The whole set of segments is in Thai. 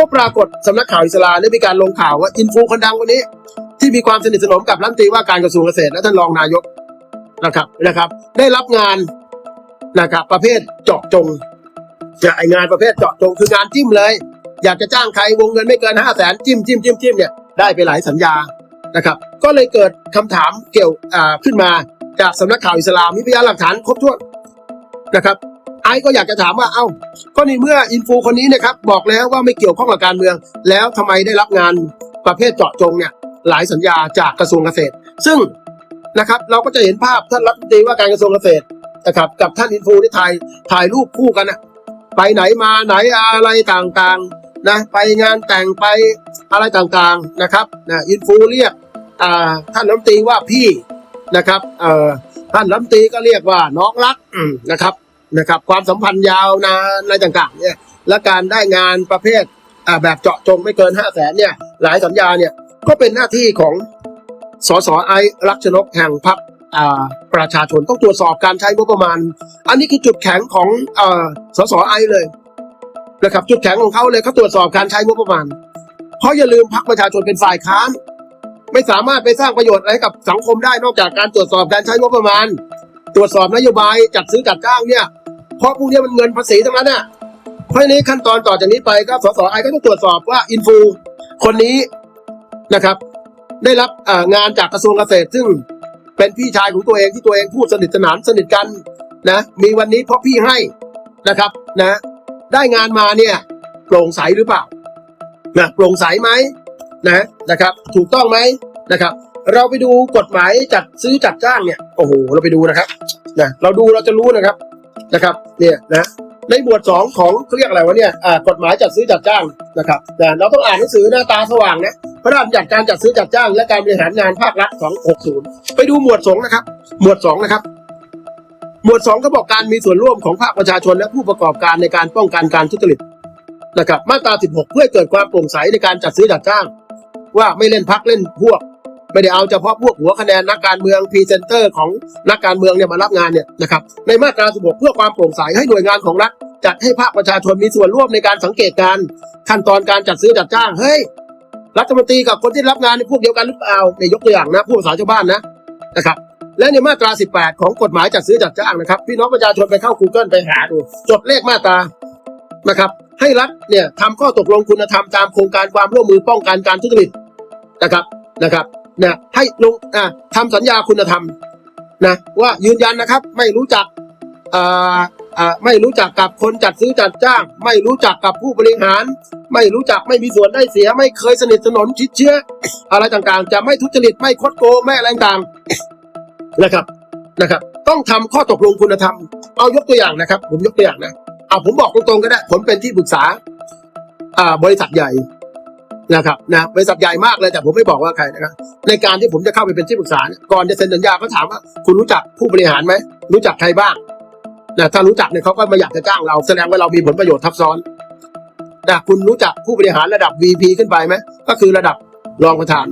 ก็ปรากฏสำนักข่าวอิสลามได้มีการลงข่าวว่าอินฟูคนดังคนนี้ ที่มีความสนิทสนมกับรัฐมนตรีว่าการกระทรวงเกษตรและท่านรองนายกนะครับนะครับ ได้รับงานนะครับประเภทเจาะจงเนี่ยไองานประเภทเจาะจงคืองานจิ้มเลย อยากจะจ้างใครวงเงินไม่เกินห้าแสนจิ้มจิ้มจิ้มจิ้มเนี่ยได้ไปหลายสัญญานะครับ ก็เลยเกิดคำถามเกี่ยวขึ้นมาจากสำนักข่าวอิสลามมีพยานหลักฐานครบถ้วนนะครับ ไอ้ก็อยากจะถามว่าเอ้าก็ในเมื่ออินฟูคนนี้นะครับบอกแล้วว่าไม่เกี่ยวข้องกับการเมือง แล้วทำไมได้รับงานประเภทเจาะจงเนี่ยหลายสัญญาจากกระทรวงเกษตร ซึ่งนะครับเราก็จะเห็นภาพท่านรัฐมนตรีว่าการกระทรวงเกษตรนะครับกับท่านอินฟูที่ถ่ายถ่ายรูปคู่กันนะไปไหนมาไหนอะไรต่างๆนะไปงานแต่งไปอะไรต่างๆนะครับนะอินฟูเรียกอ่าท่านรัฐมนตรีว่าพี่นะครับเอ่อท่านรัฐมนตรีก็เรียกว่าน้องรักนะครับ นะครับ ความสัมพันธ์ยาวนานอะไรต่างๆ เนี่ย และการได้งานประเภทอ่าแบบเจาะจงไม่เกินห้าแสนเนี่ย หลายสัญญาเนี่ยก็เป็นหน้าที่ของสสไอรักชนกแห่งพรรคอ่าประชาชนต้องตรวจสอบการใช้งบประมาณ อันนี้คือจุดแข็งของอ่าสสไอเลยนะครับจุดแข็งของเขาเลยเขาตรวจสอบการใช้งบประมาณ เพราะอย่าลืมพรรคประชาชนเป็นฝ่ายค้าน ไม่สามารถไปสร้างประโยชน์อะไรให้กับสังคมได้นอกจากการตรวจสอบการใช้งบประมาณ ตรวจสอบนโยบายจัดซื้อจัดจ้างเนี่ย เพราะพวกนี้มันเงินภาษีทั้งนั้นน่ะเพราะนี้ขั้นตอนต่อจากนี้ไปก็สสไอก็ต้องตรวจสอบว่าอินฟูคนนี้นะครับ ได้รับงานจากกระทรวงเกษตร ซึ่งเป็นพี่ชายของตัวเองที่ตัวเองพูดสนิทสนานสนิทกันนะ มีวันนี้เพราะพี่ให้นะครับนะ ได้งานมาเนี่ยโปร่งใสหรือเปล่านะโปร่งใสไหมนะนะครับ ถูกต้องไหมนะครับ เราไปดูกฎหมายจัดซื้อจัดจ้างเนี่ยโอ้โหเราไปดูนะครับนะเราดูเราจะรู้นะครับ นะครับเนี่ยนะในหมวดสองของเขาเรียกอะไรวะเนี่ยอ่ากฎหมายจัดซื้อจัดจ้างนะครับนะเราต้องอ่านหนังสือหน้าตาสว่างนะพระราชบัญญัติการจัดซื้อจัดจ้าง และการบริหารงานภาครัฐของ60 ไปดูหมวดสองนะครับ หมวดสองนะครับ หมวดสองก็บอกการมีส่วนร่วมของภาคประชาชนและผู้ประกอบการในการป้องกันการทุจริตนะครับ มาตรา 16 เพื่อเกิดความโปร่งใสในการจัดซื้อจัดจ้าง ว่าไม่เล่นพักเล่นพวก ไม่ได้เอาเฉพาะพวกหัวคะแนนนักการเมืองพรีเซนเตอร์ของนักการเมืองเนี่ยมารับงานเนี่ยนะครับในมาตรา 16 เพื่อความโปร่งใสให้หน่วยงานของรัฐจัดให้ภาคประชาชนมีส่วนร่วมในการสังเกตการขั้นตอนการจัดซื้อจัดจ้างเฮ้ยรัฐมนตรีกับคนที่รับงานในพวกเดียวกันหรือเปล่าในยกตัวอย่างนะผู้ภาษาชาวบ้านนะนะครับและในมาตรา 18 ของกฎหมายจัดซื้อจัดจ้างนะครับพี่น้องประชาชนไปเข้า Google ไปหาดู จดเลขมาตรานะครับให้รัฐเนี่ยทำข้อตกลงคุณธรรมตามโครงการความร่วมมือป้องกันการทุจริตนะครับนะครับ นะให้ลงอ่าทำสัญญาคุณธรรมนะว่ายืนยันนะครับไม่รู้จักอ่าอ่าไม่รู้จักกับคนจัดซื้อจัดจ้าง ไม่รู้จักกับผู้บริหาร ไม่รู้จักไม่มีส่วนได้เสีย ไม่เคยสนิทสนมชิดเชื้อ อะไรต่างๆ จะไม่ทุจริตไม่คดโกงไม่อะไรต่างๆนะครับนะครับ ต้องทำข้อตกลงคุณธรรม เอายกตัวอย่างนะครับ ผมยกตัวอย่างนะเอาผมบอกตรงๆก็ได้ ผมเป็นที่ปรึกษาอ่าบริษัทใหญ่ นะครับนะบริษัทใหญ่มากเลยแต่ผมไม่บอกว่าใครนะครับในการที่ผมจะเข้าไปเป็นที่ปรึกษานก่อนจะเซ็นสัญญาเขาถามว่า คุณรู้จักผู้บริหารไหมรู้จักใครบ้างนะถ้ารู้จักเนี่ยเขาก็มาอยากจะจ้างเรา แสดงว่าเรามีผลประโยชน์ทับซ้อนนะคุณรู้จักผู้บริหารระดับ VP ขึ้นไปไหมก็คือระดับรองประธาน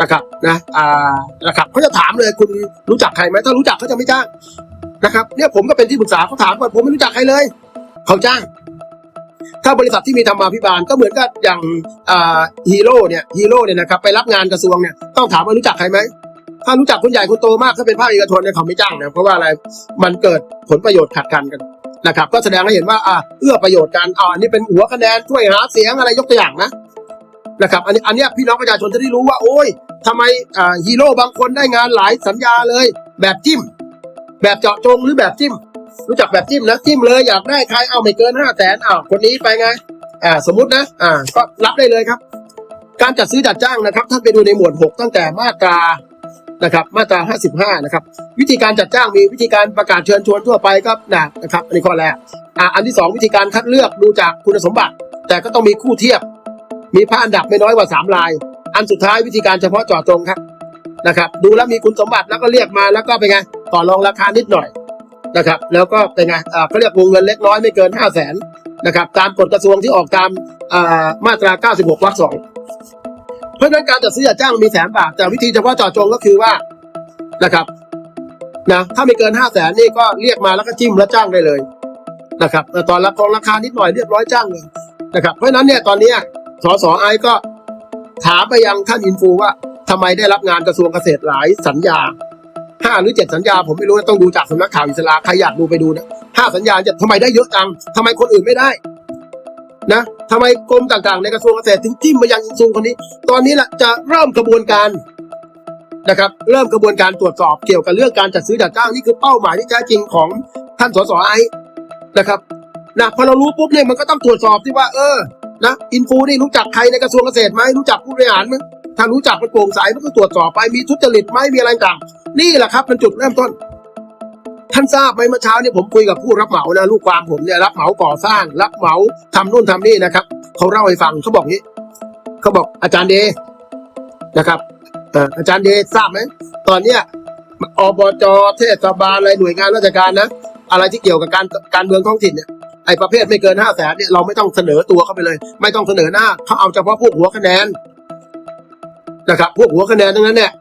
นะครับนะอ่านะครับเขาจะถามเลยคุณรู้จักใครไหมถ้ารู้จักเขาจะไม่จ้างนะครับ เนี่ยผมก็เป็นที่ปรึกษาเขาถามว่าผมไม่รู้จักใครเลย เขาจ้าง ถ้าบริษัทที่มีธรรมาภิบาลก็เหมือนกับอย่างฮีโร่เนี่ยฮีโร่เนี่ยนะครับไปรับงานกระทรวงเนี่ยต้องถามว่ารู้จักใครไหมถ้ารู้จักคนใหญ่คนโตมากถ้าเป็นภาคเอกชนเนี่ยเขาไม่จ้างนะเพราะว่าอะไรมันเกิดผลประโยชน์ขัดกันกันนะครับ ก็แสดงให้เห็นว่าอ่าเอื้อประโยชน์กันอ่าอันนี้เป็นหัวคะแนนช่วยหาเสียงอะไรยกตัวอย่างนะนะครับอันนี้อันนี้พี่น้องประชาชนจะได้รู้ว่า โอ้ยทำไมอ่าฮีโร่บางคนได้งานหลายสัญญาเลย แบบจิ้ม แบบเจาะจงหรือแบบจิ้ม รู้จักแบบจิ้มนะจิ้มเลยอยากได้ใครเอาไม่เกินห้าแสนอ้าวคนนี้ไปไงอ่าสมมตินะอ่าก็รับได้เลยครับ การจัดซื้อจัดจ้างนะครับท่านไปดูในหมวด 6 ตั้งแต่มาตรานะครับมาตรา 55 นะครับ วิธีการจัดจ้างมีวิธีการประกาศเชิญชวนทั่วไปครับนะนะครับอันนี้ข้อแรกอ่าอันที่ 2 วิธีการคัดเลือกดูจากคุณสมบัติ แต่ก็ต้องมีคู่เทียบ มีพระอันดับไม่น้อยกว่า 3 ลาย อันสุดท้ายวิธีการเฉพาะเจาะจงครับนะครับ ดูแล้วมีคุณสมบัติแล้วก็เรียกมาแล้วก็เป็นไงต่อรองราคานิดหน่อย นะครับ แล้วก็เป็นไงอ่าเขาเรียกวงเงินเล็กน้อยไม่เกินห้าแสนนะครับ ตามกฎกระทรวงที่ออกตามอ่ามาตรา 96วรรคสองเพราะนั้นการจัดซื้อจัดจ้างมีแสนบาท แต่วิธีเฉพาะเจาะจงก็คือว่านะครับนะถ้าไม่เกินห้าแสนนี่ก็เรียกมาแล้วก็จิ้มแล้วจ้างได้เลยนะครับแต่ตอนละกองราคานิดหน่อยเรียบร้อยจ้างเลยนะครับ เพราะนั้นเนี่ยตอนนี้สสไอก็ถามไปยังท่านอินฟูว่าทำไมได้รับงานกระทรวงเกษตรหลายสัญญา ห้าหรือเจ็ดสัญญาผมไม่รู้ต้องดูจากสำนักข่าวอิสระใครอยากดูไปดูนะห้าสัญญาจะทำไมได้เยอะจังทำไมคนอื่นไม่ได้นะทำไมกรมต่างๆ ในกระทรวงเกษตรถึงจิ้มมายังอินซูคนนี้ ตอนนี้แหละจะเริ่มกระบวนการนะครับเริ่มกระบวนการตรวจสอบเกี่ยวกับเรื่องการจัดซื้อจัดจ้างนี่คือเป้าหมายที่แท้จริงของท่านสสไอนะครับนะพอเรารู้ปุ๊บเนี่ยมันก็ต้องตรวจสอบที่ว่า เออนะอินฟูนี่รู้จักใครในกระทรวงเกษตรไหมรู้จักผู้บริหารไหมถ้ารู้จักมันโปร่งใสมันก็ตรวจสอบไปมีทุจริตไหมมีอะไรต่าง นี่แหละครับเป็นจุดเริ่มต้น ท่านทราบไหมเมื่อเช้านี่ผมคุยกับผู้รับเหมานะลูกความผมเนี่ยรับเหมาก่อสร้าง รับเหมาทำนู่นทำนี่นะครับเขาเล่าให้ฟังเขาบอกงี้เขาบอกอาจารย์เดนะครับเอ่ออาจารย์เดทราบไหมตอนเนี้ยอบจเทศบาลอะไรหน่วยงานราชการนะอะไรที่เกี่ยวกับการการเมืองท้องถิ่นเนี่ยไอ้ประเภทไม่เกินห้าแสนเนี่ยเราไม่ต้องเสนอตัวเข้าไปเลย ไม่ต้องเสนอหน้าเขาเอาเฉพาะพวกหัวคะแนนนะครับ พวกหัวคะแนนทั้งนั้นเนี่ย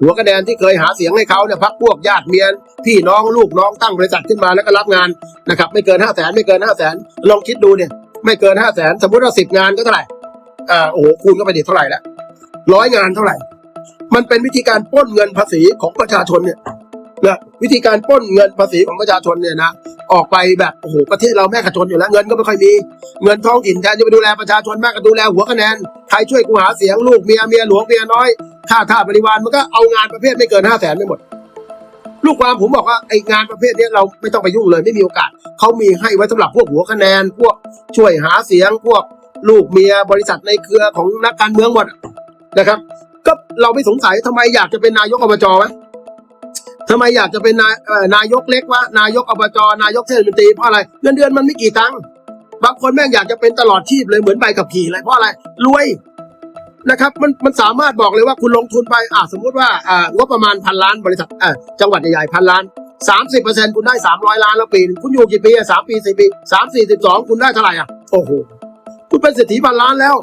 หัวคะแนนที่เคยหาเสียงให้เขาเนี่ยพักพวกญาติเมียนพี่น้องลูกน้องตั้งบริษัทขึ้นมาแล้วก็รับงานนะครับไม่เกินห้าแสนไม่เกินห้าแสนลองคิดดูเนี่ยไม่เกินห้าแสนสมมติว่าสิบงานก็เท่าไหร่อ่าโอ้โหคูณก็ไปดิเท่าไหร่ละร้อยงานเท่าไหร่ มันเป็นวิธีการปล้นเงินภาษีของประชาชนเนี่ย นะวิธีการป้นเงินภาษีของประชาชนเนี่ยนะออกไปแบบโอ้โหประเทศเราแม่กระจนอยู่แล้วเงินก็ไม่ค่อยมีเงินท้องถิ่นแทนจะไปดูแลประชาชนแม่ก็ดูแลหัวคะแนนใครช่วยกูหาเสียงลูกเมียเมียหลวงเมียน้อยค่าท่าบริวารมันก็เอางานประเภทไม่เกินห้าแสนไปหมด ลูกความผมบอกว่าไอ้งานประเภทนี้เราไม่ต้องไปยุ่งเลยไม่มีโอกาสเขามีให้ไว้สำหรับพวกหัวคะแนน พวกช่วยหาเสียงพวกลูกเมียบริษัทในเครือของนักการเมืองหมดนะครับ ก็เราไม่สงสัยทำไมอยากจะเป็นนายกอบจวะ ทำไมอยากจะเป็นนายเอ่อนายกเล็กวะนายกอบจนายกเทศมนตรีเพราะอะไรเงินเดือนมันไม่กี่ตังค์บางคนแม่งอยากจะเป็นตลอดชีพเลยเหมือนใบขับขี่เลยเพราะอะไรรวยนะครับมันมันสามารถบอกเลยว่าคุณลงทุนไปอ่าสมมุติว่าอ่างบประมาณพันล้านบริษัทอ่าจังหวัดใหญ่ๆพันล้านสามสิบเปอร์เซ็นต์คุณได้สามร้อยล้านแล้วปีคุณอยู่กี่ปีอะสามปีสี่ปีสามสี่สิบสองคุณได้เท่าไหร่อะโอ้โหคุณเป็นเศรษฐีพันล้านแล้ว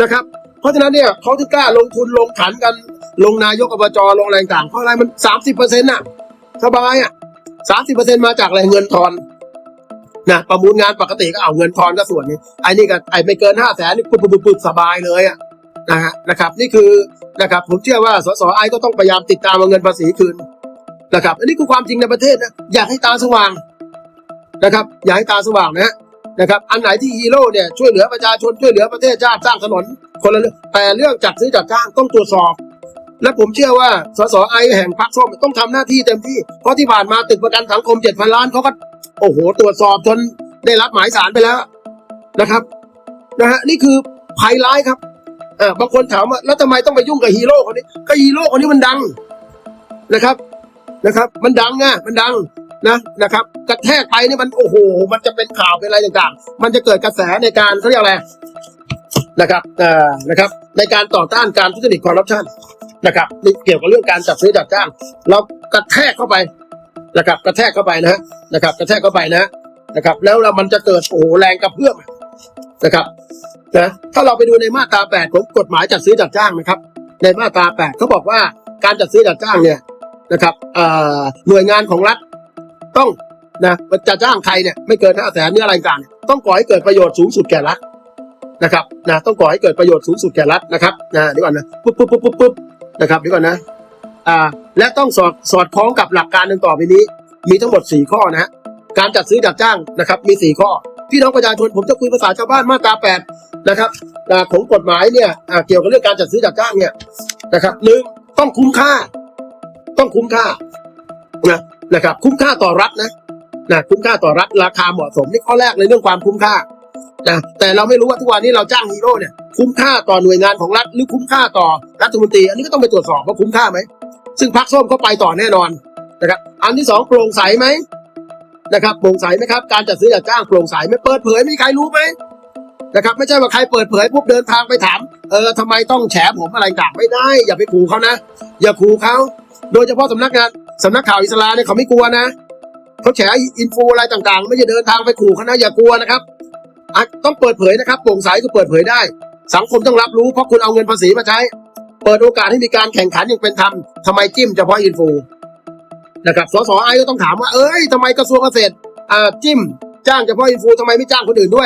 นะครับ เพราะฉะนั้นเนี่ยเขาถึงกล้าลงทุนลงขันกัน ลงนายกอบจลงอะไรต่างเพราะอะไรมันสามสิบเปอร์เซ็นต์น่ะสบายอะสามสิบเปอร์เซ็นต์มาจากอะไรเงินทอนนะประมูลงานปกติก็เอาเงินทอนก็ส่วนนึงไอ้นี่ก็ไอ้ไม่เกินห้าแสนนี่ปุ๊บปุ๊บปุ๊บสบายเลยอะนะฮะนะครับ นี่คือนะครับ ผมเชื่อว่าสสไอก็ต้องพยายามติดตามเอาเงินภาษีคืนนะครับ อันนี้คือความจริงในประเทศนะอยากให้ตาสว่างนะครับ อยากให้ตาสว่างนะนะครับ อันไหนที่ฮีโร่เนี่ยช่วยเหลือประชาชนช่วยเหลือประเทศชาติสร้างถนนคนละเรื่องแต่เรื่องจัดซื้อจัดจ้างต้องตรวจสอบ และผมเชื่อว่าสสไอแห่งพรรคส้มต้องทำหน้าที่เต็มที่ เพราะที่ผ่านมาตึกประกันสังคมเจ็ดพันล้านเขาก็ โอ้โห ตรวจสอบจนได้รับหมายสารไปแล้วนะครับนะฮะนี่คือภัยร้ายครับเออบางคนถามว่าแล้วทำไมต้องไปยุ่งกับฮีโร่คนนี้ก็ฮีโร่คนนี้มันดังนะครับนะครับ มันดังอะมันดังนะนะครับ กระแทกไปนี่มันโอ้โห มันจะเป็นข่าวเป็นอะไรต่างๆ มันจะเกิดกระแสในการเขาเรียกอะไรนะครับเอ่อนะครับ ในการต่อต้านการทุจริตคอร์รัปชัน นะครับเกี่ยวกับเรื่องการจัดซื้อจัดจ้าง เรากระแทกเข้าไปนะครับกระแทกเข้าไปนะฮะนะครับ กระแทกเข้าไปนะนะครับ แล้วเรามันจะเกิดโอ้โหแรงกระเพื่อมนะครับนะถ้าเราไปดูในมาตรา8ของกฎหมายจัดซื้อจัดจ้างนะครับ ในมาตรา8เขาบอกว่าการจัดซื้อจัดจ้างเนี่ยนะครับหน่วยงานของรัฐต้องนะจะจ้างใครเนี่ยไม่เกินห้าแสนเนี่ยอะไรต่างต้องก่อให้เกิดประโยชน์สูงสุดแก่รัฐนะครับนะต้องก่อให้เกิดประโยชน์สูงสุดแก่รัฐนะครับนะเดี๋ยวก่อนนะปุ๊บปุ๊บปุ๊บปุ๊บ นะครับเดี๋ยวก่อนนะอ่าและต้องสอดสอดคล้องกับหลักการดังต่อไปนี้ มีทั้งหมดสี่ข้อนะฮะการจัดซื้อจัดจ้างนะครับมีสี่ข้อ พี่น้องประชาชนผมจะคุยภาษาชาวบ้านมาตราแปดนะครับของกฎหมายเนี่ยเกี่ยวกับเรื่องการจัดซื้อจัดจ้างเนี่ยนะครับหนึ่งต้องคุ้มค่า ต้องคุ้มค่านะนะครับ คุ้มค่าต่อรัฐนะนะคุ้มค่าต่อรัฐราคาเหมาะสมนี่ข้อแรกเลยเรื่องความคุ้มค่า นะแต่เราไม่รู้ว่าทุกวันนี้เราจ้างฮีโร่เนี่ยคุ้มค่าต่อหน่วยงานของรัฐหรือคุ้มค่าต่อรัฐมนตรี อันนี้ก็ต้องไปตรวจสอบว่าคุ้มค่าไหม ซึ่งพรรคส้มเขาไปต่อแน่นอนนะครับอันที่สองโปร่งใสไหมนะครับโปร่งใสไหมครับ การจัดซื้อจัดจ้างโปร่งใสไหม่เปิดเผยไม่มีใครรู้ไหมนะครับไม่ใช่ว่าใครเปิดเผยปุ๊บเดินทางไปถามเออทำไมต้องแฉผมอะไรต่างไม่ได้ อย่าไปขู่เขานะ อย่าขู่เขาโดยเฉพาะสำนักงานสำนักข่าวอิสลาเนี่ยเขาไม่กลัวนะเขาแฉอินฟูอะไรต่างๆ ไม่ใช่เดินทางไปขู่เขานะอย่ากลัวนะครับ ต้องเปิดเผยนะครับโปร่งใสก็เปิดเผยได้ สังคมต้องรับรู้เพราะคุณเอาเงินภาษีมาใช้ เปิดโอกาสให้มีการแข่งขันอย่างเป็นธรรมทำไมจิ้มเฉพาะอินฟูนะครับสสไอก็ต้องถามว่าเอ้ยทำไมกระทรวงเกษตรอ่าจิ้มจ้างเฉพาะอินฟูทำไมไม่จ้างคนอื่นด้วย